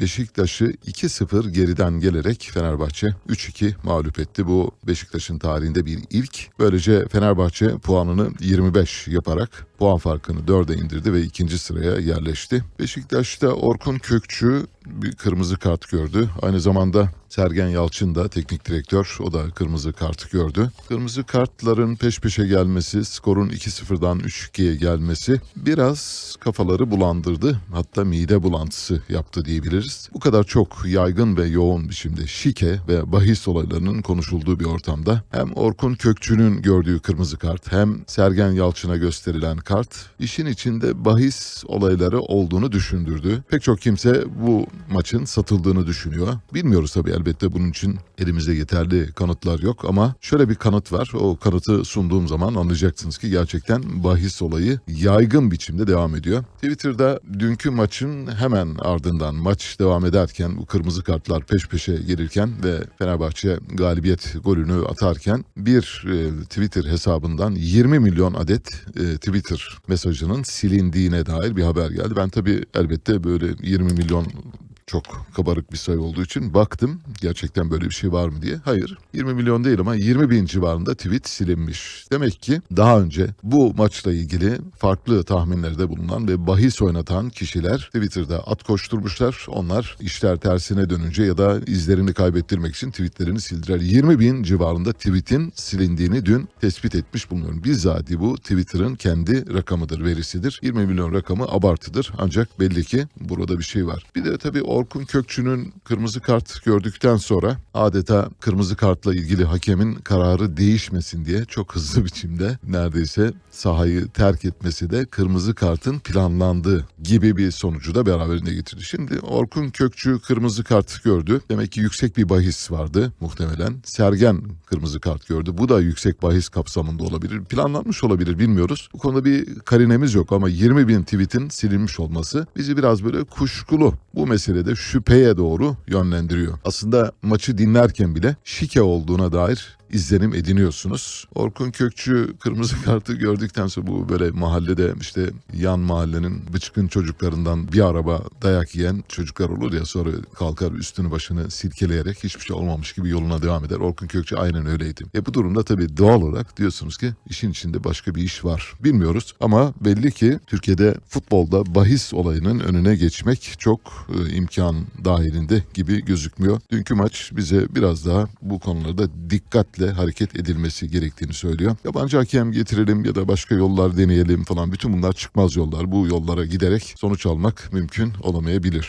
Beşiktaş'ı 2-0 geriden gelerek Fenerbahçe 3-2 mağlup etti. Bu Beşiktaş'ın tarihinde bir ilk. Böylece Fenerbahçe puanını 25 yaparak puan farkını 4'e indirdi ve ikinci sıraya yerleşti. Beşiktaş'ta Orkun Kökçü bir kırmızı kart gördü. Aynı zamanda Sergen Yalçın da teknik direktör o da kırmızı kart gördü. Kırmızı kartların peş peşe gelmesi, skorun 2-0'dan 3-2'ye gelmesi biraz kafaları bulandırdı. Hatta mide bulantısı yaptı diyebiliriz. Bu kadar çok yaygın ve yoğun biçimde şike ve bahis olaylarının konuşulduğu bir ortamda hem Orkun Kökçü'nün gördüğü kırmızı kart hem Sergen Yalçın'a gösterilen kart işin içinde bahis olayları olduğunu düşündürdü. Pek çok kimse bu maçın satıldığını düşünüyor. Bilmiyoruz tabii elbette bunun için elimizde yeterli kanıtlar yok ama şöyle bir kanıt var. O kanıtı sunduğum zaman anlayacaksınız ki gerçekten bahis olayı yaygın biçimde devam ediyor. Twitter'da dünkü maçın hemen ardından maç devam ederken bu kırmızı kartlar peş peşe gelirken ve Fenerbahçe galibiyet golünü atarken bir e, Twitter hesabından 20 milyon adet e, Twitter mesajının silindiğine dair bir haber geldi. Ben tabii elbette böyle 20 milyon çok kabarık bir sayı olduğu için baktım gerçekten böyle bir şey var mı diye. Hayır 20 milyon değil ama 20 bin civarında tweet silinmiş. Demek ki daha önce bu maçla ilgili farklı tahminlerde bulunan ve bahis oynatan kişiler Twitter'da at koşturmuşlar. Onlar işler tersine dönünce ya da izlerini kaybettirmek için tweetlerini sildiler. 20 bin civarında tweetin silindiğini dün tespit etmiş bulunuyorum. Bizzati bu Twitter'ın kendi rakamıdır, verisidir. 20 milyon rakamı abartıdır ancak belli ki burada bir şey var. Bir de tabii Orkun Kökçü'nün kırmızı kart gördükten sonra adeta kırmızı kartla ilgili hakemin kararı değişmesin diye çok hızlı biçimde neredeyse sahayı terk etmesi de kırmızı kartın planlandığı gibi bir sonucu da beraberinde getirdi. Şimdi Orkun Kökçü kırmızı kart gördü. Demek ki yüksek bir bahis vardı muhtemelen. Sergen kırmızı kart gördü. Bu da yüksek bahis kapsamında olabilir. Planlanmış olabilir bilmiyoruz. Bu konuda bir karinemiz yok ama 20 bin tweetin silinmiş olması bizi biraz böyle kuşkulu bu meselede şüpheye doğru yönlendiriyor. Aslında maçı dinlerken bile şike olduğuna dair izlenim ediniyorsunuz. Orkun Kökçü kırmızı kartı gördükten sonra bu böyle mahallede işte yan mahallenin bıçkın çocuklarından bir araba dayak yiyen çocuklar olur ya sonra kalkar üstünü başını silkeleyerek hiçbir şey olmamış gibi yoluna devam eder. Orkun Kökçü aynen öyleydi. E bu durumda tabii doğal olarak diyorsunuz ki işin içinde başka bir iş var. Bilmiyoruz ama belli ki Türkiye'de futbolda bahis olayının önüne geçmek çok e, imkan dahilinde gibi gözükmüyor. Dünkü maç bize biraz daha bu konularda dikkatle hareket edilmesi gerektiğini söylüyor. Yabancı hakem getirelim ya da başka yollar deneyelim falan bütün bunlar çıkmaz yollar. Bu yollara giderek sonuç almak mümkün olamayabilir.